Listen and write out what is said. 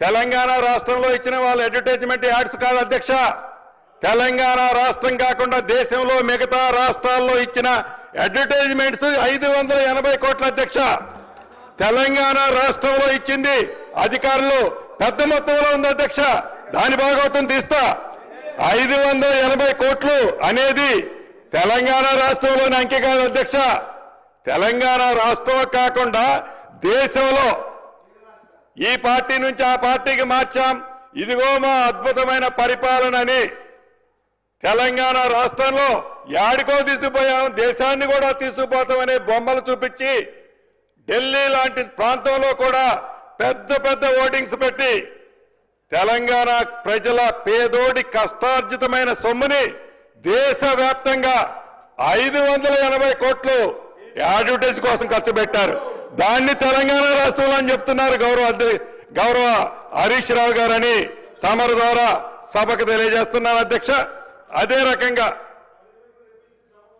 తెలంగాణ రాష్ట్రంలో ఇచ్చిన వాళ్ళ అడ్వర్టైజ్మెంట్ యాడ్స్ కాదు అధ్యక్ష. తెలంగాణ రాష్ట్రం కాకుండా దేశంలో మిగతా రాష్ట్రాల్లో ఇచ్చిన అడ్వర్టైజ్మెంట్స్ ఐదు వందల ఎనభై కోట్ల అధ్యక్ష. తెలంగాణ రాష్ట్రంలో ఇచ్చింది అధికారులు పెద్ద మొత్తంలో ఉంది అధ్యక్ష. దాని భాగవతం తీస్తా. ఐదు వందల ఎనభై కోట్లు అనేది తెలంగాణ రాష్ట్రంలోని అంకె కాదు అధ్యక్ష. తెలంగాణ రాష్ట్రం కాకుండా దేశంలో ఈ పార్టీ నుంచి ఆ పార్టీకి మార్చాం. ఇదిగో మా అద్భుతమైన పరిపాలన అని తెలంగాణ రాష్ట్రంలో యాడికో తీసుకుపోయాం దేశాన్ని కూడా తీసుకుపోతామనే బొమ్మలు చూపించి ఢిల్లీ లాంటి ప్రాంతంలో కూడా పెద్ద పెద్ద ఓటింగ్స్ పెట్టి తెలంగాణ ప్రజల పేదోడి కష్టార్జితమైన సొమ్ముని దేశవ్యాప్తంగా ఐదు వందల ఎనభై కోట్లు అడ్వర్టైజ్ కోసం ఖర్చు పెట్టారు. దాన్ని తెలంగాణ రాష్ట్రంలో అని చెప్తున్నారు గౌరవ గౌరవ హరీష్ రావు గారని తమరు ద్వారా సభకు తెలియజేస్తున్నారు అధ్యక్ష. అదే రకంగా